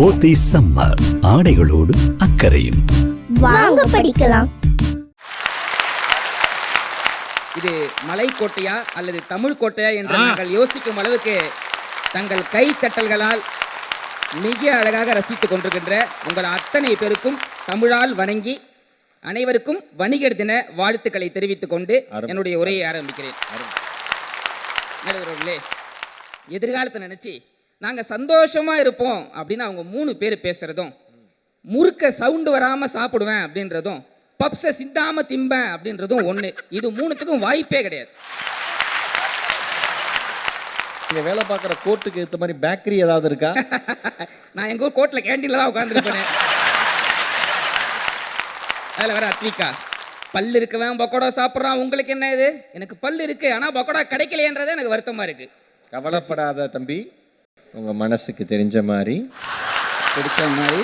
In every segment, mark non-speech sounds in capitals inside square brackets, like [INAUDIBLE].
போத்தி summer ஆடைகளோடு அக்கறையும். வாங்க படிக்கலாம். இது மலைக்கோட்டையா அல்லது தமிழ் கோட்டையா என்று நாங்கள் யோசிக்கும் அளவுக்கு தங்கள் கை தட்டல்களால் மிக அழகாக ரசித்துக் கொண்டிருக்கின்ற உங்கள் அத்தனை பேருக்கும் தமிழால் வணங்கி அனைவருக்கும் வணிகர் தின வாழ்த்துக்களை தெரிவித்துக் கொண்டு என்னுடைய உரையை ஆரம்பிக்கிறேன். எதிர்காலத்தை நினச்சி நாங்கள் சந்தோஷமா இருப்போம் அப்படின்னு அவங்க மூணு பேர் பேசுறதும் முறுக்க சவுண்டு வராமல் சாப்பிடுவேன் அப்படின்றதும் பப்ஸை சிந்தாம திம்பேன் அப்படின்றதும் ஒன்று இது மூணுத்துக்கும் வாய்ப்பே கிடையாது. நீங்க வேலை பார்க்குற கோர்ட்டுக்கு ஏற்ற மாதிரி பேக்கரி ஏதாவது இருக்கா? [LAUGHS] நான் எங்கள் ஊர் கோர்ட்டில் கேண்டீனில் தான் உட்காந்துருப்பேன் அதில் வேற அத்விகா பல் இருக்கவன் பக்கோடா சாப்பிட்றான். உங்களுக்கு என்ன இது? எனக்கு பல் இருக்கு ஆனால் பக்கோடா கிடைக்கலையன்றதே எனக்கு வருத்தமாக இருக்கு. கவலைப்படாத தம்பி. உங்க மனசுக்கு தெரிஞ்ச மாதிரி பிடிச்ச மாதிரி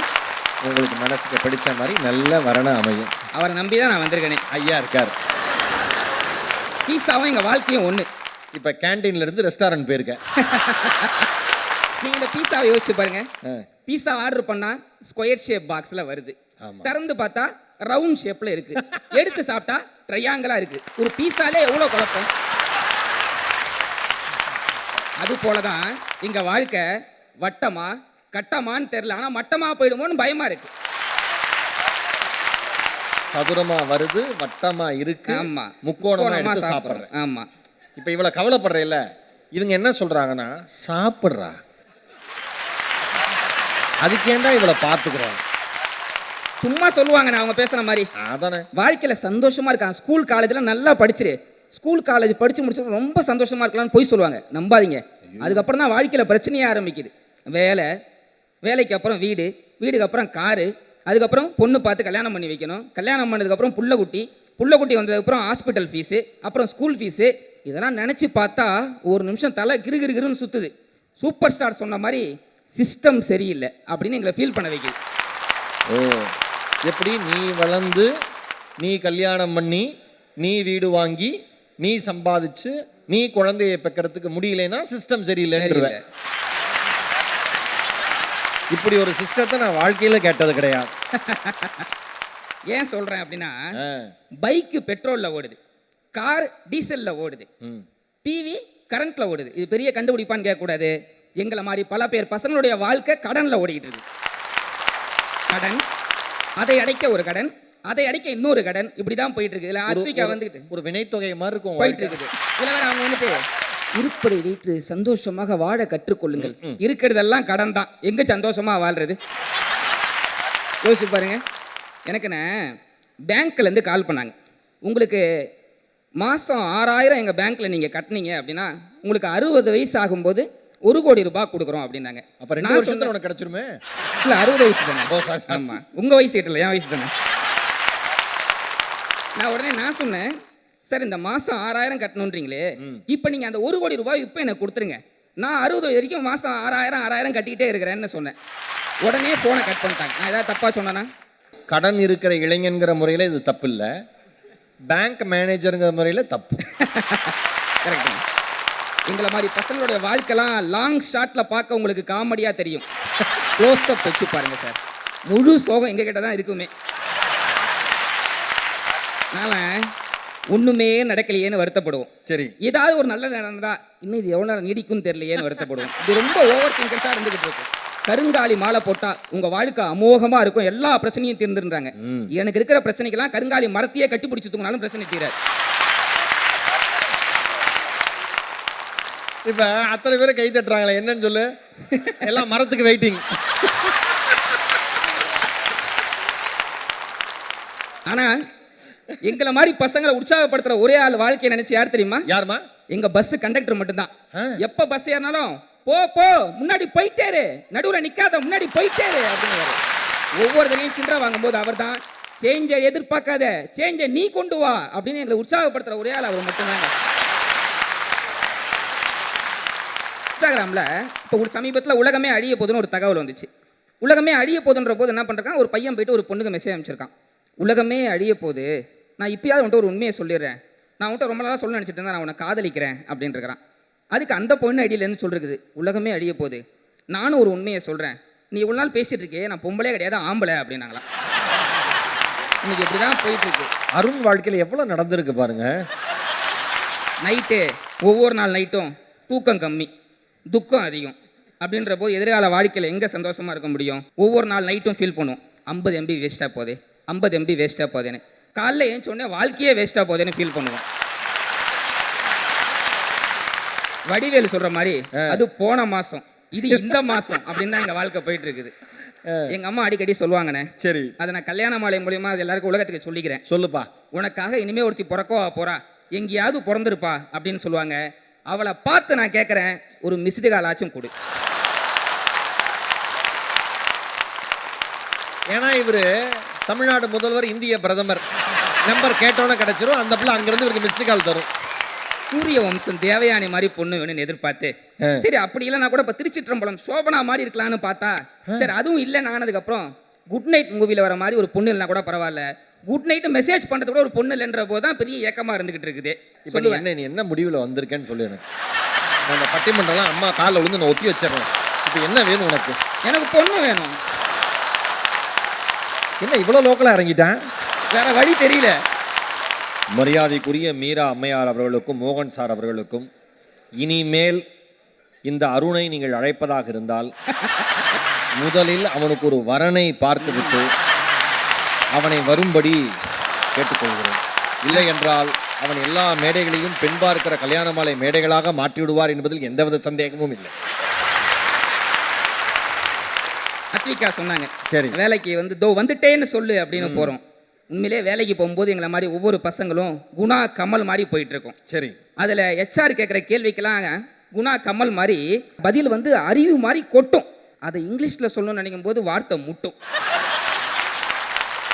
உங்களுக்கு மனசுக்கு பிடிச்ச மாதிரி நல்ல வரணம் அமையும். அவரை நம்பி தான் நான் வந்திருக்கேனே. ஐயா இருக்கார். பீஸாவும் எங்கள் வாழ்க்கையும் ஒன்று இப்போ கேண்டீன்ல இருந்து ரெஸ்டாரண்ட் போயிருக்கேன் நீங்க இந்த பீஸாவை யோசிச்சு பாருங்க. ஆ. பீஸா ஆர்டர் பண்ணா ஸ்கொயர் ஷேப் பாக்ஸ்ல வருது. திறந்து பார்த்தா ரவுண்ட் ஷேப்ல இருக்கு. எடுத்து சாப்பிட்டா ட்ரையாங்கிளா இருக்கு. ஒரு பீஸாலே எவ்வளவு குழப்பம்? அது போலதான் இங்க வாழ்க்கை வட்டமா கட்டமான்னு தெரியல. ஆனா மட்டமா போயிடுமோன்னு பயமா இருக்கு. சதுரமா வருது வட்டமா இருக்கு. ஆமா. முக்கோணமா எடுத்து சாப்பிடுறேன். ஆமா. இப்போ இவ்வளோ கவலைப்படுறேல்ல இவங்க என்ன சொல்றாங்கன்னா சாப்பிட்றா. அதுக்கேண்டா இவளை பார்த்துக்கிறோம் சும்மா சொல்லுவாங்க நான் அவங்க பேசுற மாதிரி. அதானே. வாழ்க்கையில சந்தோஷமா இருக்கான். ஸ்கூல் காலேஜ்ல நல்லா படிச்சிரு. ஸ்கூல் காலேஜ் படிச்சு முடிச்சு ரொம்ப சந்தோஷமா இருக்கலாம்னு போய் சொல்லுவாங்க. நம்பாதீங்க. அதுக்கப்புறம் தான் வாழ்க்கையில பிரச்சனையே ஆரம்பிக்குது. வேலை வேலைக்கு அப்புறம் வீடு வீடுக்கு அப்புறம் காரு அதுக்கப்புறம் பொண்ணு பார்த்து கல்யாணம் பண்ணி வைக்கணும். கல்யாணம் பண்ணதுக்கப்புறம் புள்ள குட்டி புள்ள குட்டி வந்ததுக்கப்புறம் ஹாஸ்பிட்டல் ஃபீஸு அப்புறம் ஸ்கூல் ஃபீஸு இதெல்லாம் நினச்சி பார்த்தா ஒரு நிமிஷம் தலை கிரு கிரு கிருன்னு சுற்றுது சூப்பர் ஸ்டார் சொன்ன மாதிரி சிஸ்டம் சரியில்லை அப்படின்னு எங்களை ஃபீல் பண்ண வைக்குது. ஓ எப்படி நீ வளர்ந்து நீ கல்யாணம் பண்ணி நீ வீடு வாங்கி நீ சம்பாதிச்சு நீ குழந்தையை பெக்கறதுக்கு முடியலைன்னா சிஸ்டம் சரியில்லைன்றவ. சரியில்லை. இப்படி ஒரு சிஸ்டத்தை நான் வாழ்க்கையில கேட்டது கிடையாது. [LAUGHS] ஏன் சொல்கிறேன் அப்படின்னா பைக்கு பெட்ரோலில் ஓடுது கார் டீசலில் ஓடுது. டிவி கரண்ட்டில் ஓடுது. இது பெரிய கண்டுபிடிப்பான்னு கேட்கக்கூடாது. எங்களை மாதிரி பல பேர் பசங்களுடைய வாழ்க்கை கடனில் ஓடிக்கிட்டு இருக்கு. கடன் அதை அடைக்க ஒரு கடன் அதை அடைக்க இன்னொரு கடன். இப்படி தான் போயிட்டு இருக்கு இதில் அத்விகா வந்துக்கிட்டு ஒரு வினைத்தொகை மாதிரி இருக்கும் போயிட்டு. இருக்குது இதில் வேற அவங்க வந்துட்டு இருப்பதை வைத்து சந்தோஷமாக வாழ கற்றுக்கொள்ளுங்கள். இருக்கிறதெல்லாம் கடன் தான். எங்க சந்தோஷமா வாழ்றது? யோசிச்சு பாருங்க. எனக்குண்ணே பேங்க்லேருந்து கால் பண்ணாங்க. உங்களுக்கு மாதம் ஆறாயிரம் எங்கள் பேங்க்கில் நீங்கள் கட்டினீங்க அப்படின்னா உங்களுக்கு அறுபது வயசு ஆகும்போது ஒரு கோடி ரூபாய் கொடுக்குறோம் அப்படின்னாங்க. அப்ப ரெண்டு வருஷத்துல உனக்கு கிடைச்சிருமே? இல்லை அறுபது வயசு தானே. ஆமாம் உங்கள் வயசு கிட்டல என் வயசு தானே? நான் உடனே நான் சொன்னேன் சார் இந்த மாதம் ஆறாயிரம் கட்டணுன்றீங்களே இப்போ நீங்கள் அந்த ஒரு கோடி ரூபாய் இப்போ எனக்கு கொடுத்துருங்க. நான் அறுபது வயது வரைக்கும் மாதம் ஆறாயிரம் ஆறாயிரம் கட்டிக்கிட்டே இருக்கிறேன்னு சொன்னேன். உடனே ஃபோனை கட் பண்ணிட்டாங்க. நான் ஏதாவது தப்பாக சொன்னேன்னா கடன் இருக்கிற இளைஞன்கிற முறையில இது தப்பு இல்ல பேங்க் மேனேஜருங்கிற முறையில தப்பு. [LAUGHS] கரெக்டு எங்களை மாதிரி பசங்களுடைய வாழ்க்கைலாம் லாங் ஷாட்டில் பார்க்க உங்களுக்கு காமெடியாக தெரியும். க்ளோஸ் அப் வச்சு பாருங்க சார். முழு சோகம் எங்கள் கிட்ட தான் இருக்குமே. அதனால் ஒன்றுமே நடக்கலையேன்னு வருத்தப்படுவோம். சரி. ஏதாவது ஒரு நல்ல நடந்தா இன்னும் இது எவ்வளோ நேரம் நீடிக்கும்னு தெரியலையேன்னு வருத்தப்படுவோம். இது ரொம்ப ஓவர் திங்கர்ஸாக இருந்துகிட்டு இருக்கு. கருங்காலி மாலை போட்டா உங்க வாழ்க்கை அமோகமா இருக்கும். எல்லா பிரச்சனையும் தீர்ந்துன்றாங்க எனக்கு இருக்கிற பிரச்சனைக்கெல்லாம் கருங்காலி மரத்தையே கட்டி பிடிச்சி தூங்கினாலும் பிரச்சனை தீராது. இப்ப அத்தனை பேரை கை தட்டுறாங்களே என்னன்னு சொல்லு? எல்லாம் மரத்துக்கு வெயிட்டிங் ஆனா எங்களை மாதிரி பசங்களை உற்சாகப்படுத்துற ஒரே ஆள் வாழ்க்கையை நினைச்சு யார் தெரியுமா? யாருமா எங்க பஸ் கண்டக்டர் மட்டும்தான். எப்ப பஸ் ஏறினாலும் போ போ முன்னாடி போயிட்டேரு நடுவுல நிக்காத முன்னாடி போயிட்டேரு அப்படின்னு ஒவ்வொரு தடையும் சில்லறை வாங்கும்போது அவர் தான் சேஞ்சை எதிர்பார்க்காத சேஞ்சை நீ கொண்டு வா அப்படின்னு எங்களை உற்சாகப்படுத்துற ஒரே ஆள் அவர் மட்டும்தாங்க. இன்ஸ்டாகிராமில் இப்போ ஒரு சமீபத்தில் உலகமே அழிய போகுதுன்னு ஒரு தகவல் வந்துச்சு. உலகமே அழிய போகுதுன்ற போது என்ன பண்ணுறான் ஒரு பையன் போயிட்டு ஒரு பொண்ணுக்கு மெசேஜ் அனுப்பிச்சிருக்கான். உலகமே அழிய போகுது. நான் இப்பயாவது உன்ட்ட ஒரு உண்மையை சொல்லிடுறேன். நான் உன்ட்ட ரொம்ப நாளாக சொல்ல நினச்சிட்டு இருந்தேன் நான் உன்னை காதலிக்கிறேன் அப்படின்ட்டு இருக்கிறான். அதுக்கு அந்த பொண்ணு ஐடியிலேருந்து சொல்லிருக்குது உலகமே அழிய போகுது. நானும் ஒரு உண்மையை சொல்கிறேன் நீ இவ்வளோ நாள் பேசிட்டு இருக்கே நான் பொம்பளே கிடையாது ஆம்பளை அப்படின்னாங்களாம். இன்னைக்கு இப்படி தான் போயிட்டு இருக்கு. அருண் வாழ்க்கையில் எவ்வளோ நடந்திருக்கு பாருங்க. நைட்டு ஒவ்வொரு நாள் நைட்டும் தூக்கம் கம்மி துக்கம் அதிகம். அப்படின்ற போது எதிர்கால வாழ்க்கையில் எங்கே சந்தோஷமாக இருக்க முடியும்? ஒவ்வொரு நாள் நைட்டும் ஃபீல் பண்ணுவோம். ஐம்பது எம்பி வேஸ்ட்டாக போதே ஐம்பது எம்பி வேஸ்ட்டாக போதேன்னு. காலைல ஏன் வாழ்க்கையே வேஸ்ட்டாக போதேன்னு ஃபீல் பண்ணுவோம். வடிவேலு சொல்ற மாதிரி அது போன மாசம் இது இந்த மாசம் அப்படின்னு தான் எங்க வாழ்க்கை போயிட்டு இருக்குது எங்க அம்மா அடிக்கடி சொல்லுவாங்கண்ணே சரி. அதை நான் கல்யாண மாலை மூலியமா அது எல்லாருக்கும் உலகத்துக்கு சொல்லிக்கிறேன். சொல்லுப்பா. உனக்காக இனிமே ஒருத்தி பிறக்கவா போறா. எங்கேயாவது பிறந்திருப்பா அப்படின்னு சொல்லுவாங்க. அவளை பார்த்து நான் கேட்குறேன் ஒரு மிஸ்டு கால் ஆச்சும் கொடு. ஏன்னா இவர் தமிழ்நாடு முதல்வர் இந்திய பிரதமர். நம்பர் கேட்டோன்னே கிடைச்சிரும். அந்த பிள்ளை அங்கிருந்து இவருக்கு மிஸ்டு கால் தரும். சூரிய வம்சம் தேவயானி மாதிரி பொண்ணு வேணும்னு எதிர்பார்த்து சரி அப்படி இல்லைனா கூட இப்போ திருச்சிற்றம்பலம் சோபனா மாதிரி இருக்கலாம்னு பார்த்தா சரி அதுவும் இல்லைன்னு ஆனதுக்கப்புறம் குட் நைட் மூவியில் வர மாதிரி ஒரு பொண்ணு இல்லைனா கூட பரவாயில்ல. குட் நைட் மெசேஜ் பண்ணுறது கூட ஒரு பொண்ணு இல்லைன்ற போது தான் பெரிய ஏக்கமாக இருந்துகிட்டு இருக்குது. இப்போ நீ என்ன நீ என்ன முடிவில் வந்திருக்கேன்னு சொல்லு எனக்கு. நான் பட்டிமன்றம்லாம் அம்மா காலில் விழுந்து நான் ஒத்தி வச்சிடுறேன். இப்போ என்ன வேணும் உனக்கு? எனக்கு பொண்ணு வேணும். என்ன இவ்வளோ லோக்கலாக இறங்கிட்டேன்? வேற வழி தெரியல. மரியாதைக்குரிய மீரா அம்மையார் அவர்களுக்கும் மோகன் சார் அவர்களுக்கும் இனிமேல் இந்த அருணை நீங்கள் அழைப்பதாக இருந்தால் முதலில் அவனுக்கு ஒரு வரனை பார்த்துவிட்டு அவனை வரும்படி கேட்டுக்கொள்கிறேன். இல்லை என்றால் அவன் எல்லா மேடைகளையும் பெண் பார்க்கிற கல்யாண மாலை மேடைகளாக மாற்றிவிடுவார் என்பதில் எந்தவித சந்தேகமும் இல்லை. அத்விகா சொன்னாங்க. சரி. வேலைக்கு வந்து தோ வந்துட்டேன்னு சொல்லு அப்படின்னு போறோம். உண்மையிலே வேலைக்கு போகும்போது எங்களை மாதிரி ஒவ்வொரு பசங்களும் குணா கமல் மாதிரி போயிட்டு இருக்கோம் சரி. அதில் ஹெச்ஆர் கேட்குற கேள்விக்கெல்லாம் குணா கமல் மாதிரி பதில் வந்து அறிவு மாதிரி கொட்டும். அதை இங்கிலீஷில் சொல்லணும்னு நினைக்கும் போது வார்த்தை முட்டும்.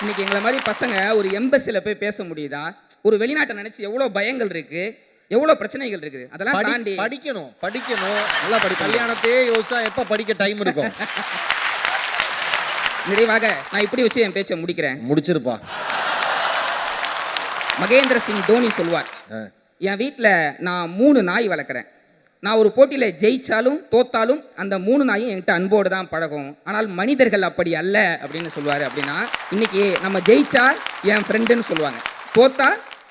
இன்னைக்கு எங்களை மாதிரி பசங்க ஒரு எம்பசியில் போய் பேச முடியுதா? ஒரு வெளிநாட்டை நினைச்சு எவ்வளோ பயங்கள் இருக்கு? எவ்வளோ பிரச்சனைகள் இருக்குது? அதெல்லாம் தாண்டி படிக்கணும் படிக்கணும். நல்லா படி கல்யாணத்தையே யோசிச்சா எப்போ படிக்க டைம் இருக்கும்? [LAUGHS] நிறைவாக நான் இப்படி வச்சு என் பேச்சை முடிக்கிறேன். முடிச்சிருப்பா. மகேந்திர சிங் தோனி சொல்வார். என் வீட்டில் நான் மூணு நாய் வளர்க்குறேன். நான் ஒரு போட்டியில் ஜெயிச்சாலும் தோத்தாலும் அந்த மூணு நாயும் என்கிட்ட அன்போடு தான் பழகும். ஆனால் மனிதர்கள் அப்படி அல்ல அப்படின்னு சொல்லுவார் அப்படின்னா இன்னைக்கு நம்ம ஜெயிச்சா என் ஃப்ரெண்டுன்னு சொல்லுவாங்க. தோத்தா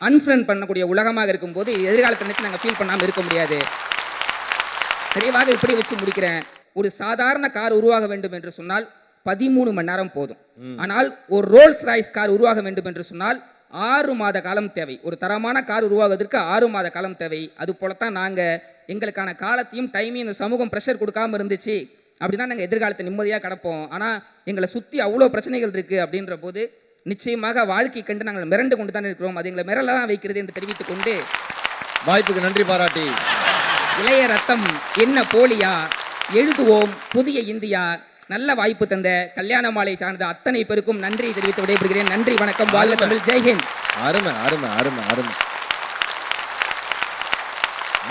அன்ஃப்ரெண்ட் பண்ணக்கூடிய உலகமாக இருக்கும்போது எதிர்காலத்தை நினைச்சு நாங்கள் ஃபீல் பண்ணாமல் இருக்க முடியாது. நிறைவாக இப்படி வச்சு முடிக்கிறேன். ஒரு சாதாரண கார் உருவாக வேண்டும் என்று சொன்னால் பதிமூணு மணி நேரம் போதும். ஆனால் ஒரு ரோல்ஸ் ராய்ஸ் கார் உருவாக வேண்டும் என்று சொன்னால் ஆறு மாத காலம் தேவை. ஒரு தரமான கார் உருவாகுவதற்கு ஆறு மாத காலம் தேவை. அது போலத்தான் நாங்கள் எங்களுக்கான காலத்தையும் டைமையும் இந்த சமூகம் ப்ரெஷர் கொடுக்காம இருந்துச்சு அப்படின்னா நாங்கள் எதிர்காலத்தை நிம்மதியாக கிடப்போம். ஆனால் எங்களை சுற்றி அவ்வளோ பிரச்சனைகள் இருக்குது அப்படின்ற போது நிச்சயமாக வாழ்க்கை கண்டு நாங்கள் மிரண்டு கொண்டு தான் இருக்கிறோம். அது எங்களை மிரள தான் வைக்கிறது என்று தெரிவித்துக் கொண்டு வாய்ப்புக்கு நன்றி பாராட்டி. இளைய ரத்தம் என்ன போலியா? எழுதுவோம் புதிய இந்தியா நல்ல வாய்ப்பு தந்த கல்யாண மாலை சார்ந்த அத்தனை பேருக்கும் நன்றி தெரிவித்து விடைபெறுகிறேன். நன்றி வணக்கம். வாழ்க தமிழ். ஜெய்ஹிந்த் அருமை அருமை அருமை அருமை.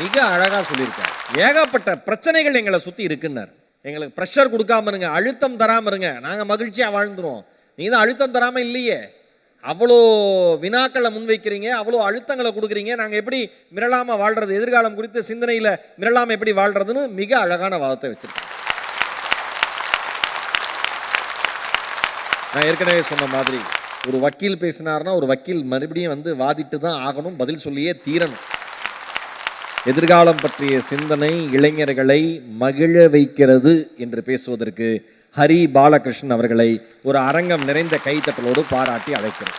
மிக அழகா சொல்லியிருக்கார். ஏகப்பட்ட பிரச்சனைகள் எங்களை சுற்றி இருக்குன்னார். எங்களுக்கு ப்ரெஷர் கொடுக்காம இருங்க அழுத்தம் தராமல் இருங்க. நாங்கள் மகிழ்ச்சியாக வாழ்ந்துருவோம். நீ தான் அழுத்தம் தராமல் இல்லையே. அவ்வளோ வினாக்களை முன்வைக்கிறீங்க அவ்வளோ அழுத்தங்களை கொடுக்குறீங்க. நாங்கள் எப்படி மிரளாமல் வாழ்கிறது எதிர்காலம் குறித்த சிந்தனையில் மிரளாமல் எப்படி வாழ்கிறதுன்னு மிக அழகான வாதத்தை வச்சுருக்கோம் நான் ஏற்கனவே சொன்ன மாதிரி ஒரு வக்கீல் பேசினார்னா ஒரு வக்கீல் மறுபடியும் வந்து வாதிட்டு தான் ஆகணும் பதில் சொல்லியே தீரணும். எதிர்காலம் பற்றிய சிந்தனை இளைஞர்களை மகிழ வைக்கிறது என்று பேசுவதற்கு ஹரி பாலகிருஷ்ணன் அவர்களை ஒரு அரங்கம் நிறைந்த கைத்தட்டலோடு பாராட்டி அழைக்கிறோம்